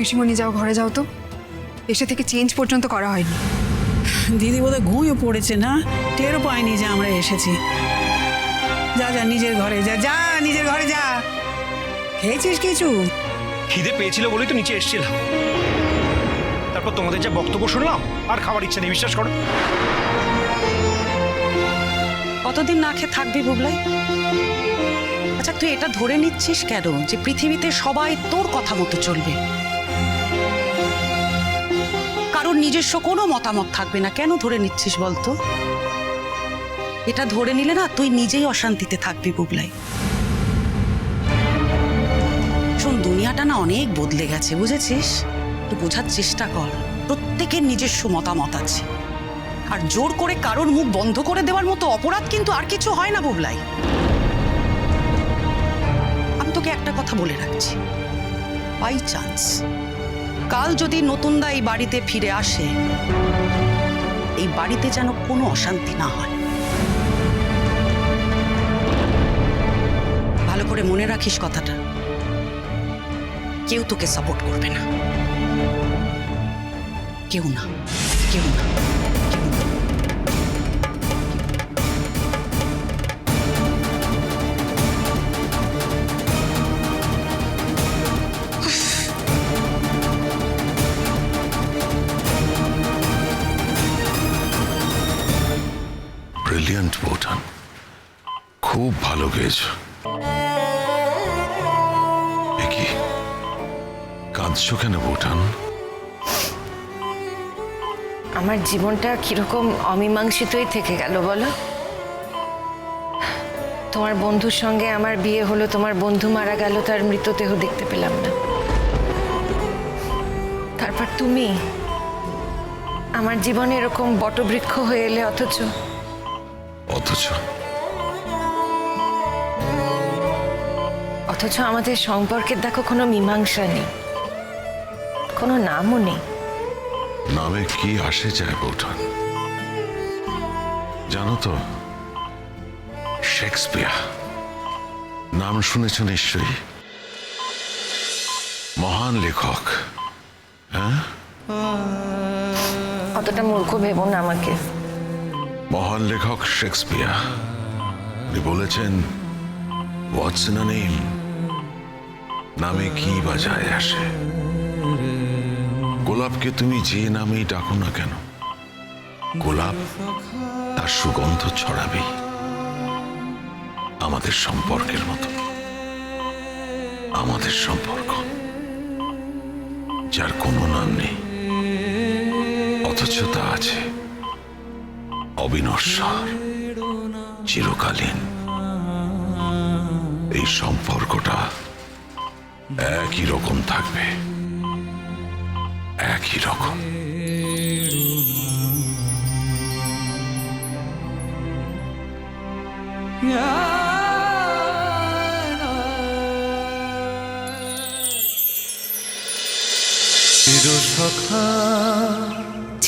পিসিমণি যাও ঘরে যাও তো। এসে থেকে চেঞ্জ পর্যন্ত করা হয়নি। দিদি বোধহয় ঘুমিয়ে পড়েছে না? টেরও পায়নি যে আমরা এসেছি। যা যা নিজের ঘরে যা যা নিজের ঘরে যা। খেয়েছিস কিছু? খিদে পেয়েছিল বলেই তো নিচে এসেছিলাম। তারপর তোমাদের যা বক্তব্য শুনলাম আর খাবার ইচ্ছে নেই বিশ্বাস করো। কতদিন না খেয়ে থাকবি বুবলাই? আচ্ছা তুই এটা ধরে নিচ্ছিস কেন? যে পৃথিবীতে সবাই তোর কথা মতো চলবে। নিজস্ব কোনো মতামত থাকবে না। কেন ধরে নিচ্ছিস বলতো? এটা ধরে নিলে না তুই নিজেই অশান্তিতে থাকবি বুবলাই। শোন, দুনিয়াটা না অনেক বদলে গেছে, বুঝেছিস? তুই বোঝার চেষ্টা কর। প্রত্যেকের নিজস্ব মতামত আছে। আর জোর করে কারোর মুখ বন্ধ করে দেওয়ার মতো অপরাধ কিন্তু আর কিছু হয় না বুবলাই। আমি তোকে একটা কথা বলে রাখছি। By chance. কাল যদি নতুনদা এই বাড়িতে ফিরে আসে, এই বাড়িতে যেন কোনো অশান্তি না হয়। ভালো করে মনে রাখিস কথাটা। কেউ তোকে সাপোর্ট করবে না। কেউ না। কেউ না। ব্রিলিয়ান্ট বোটান খুব ভালো গেয়েছ কি? কাঁদছো কেন বোটান আমার জীবনটা কীরকম অমীমাংসিতই থেকে গেল, বলো? তোমার বন্ধুর সঙ্গে আমার বিয়ে হলো, তোমার বন্ধু মারা গেল, তার মৃতদেহ দেখতে পেলাম না। তারপর তুমি? আমার জীবনে এরকম বটবৃক্ষ হয়ে এলে, অথচ অথচ অথচ আমাদের সম্পর্কের দেখো কোনো মীমাংসা নেই। কোনো নামও নেই। নামে কি আসে যায় বোটান জানো তো শেক্সপিয়ার। নাম শুনেছ নিশ্চয়ই? মহান লেখক হ্যাঁ? অতটা মূর্খ ভেবো না আমাকে। মহান লেখক শেক্সপিয়ার। উনি বলেছেন হোয়াটস ইন নেম নামে কি বা যায় আসে? গোলাপকে তুমি যে নামেই ডাকো না কেন? গোলাপ তার সুগন্ধ ছড়াবেই আমাদের সম্পর্কের মতো। আমাদের সম্পর্ক, যার কোনো নাম নেই, অথচ তা আছে। অবিনশ্বর চিরকালীন। এই সম্পর্কটা একই রকম থাকবে। একই রকম।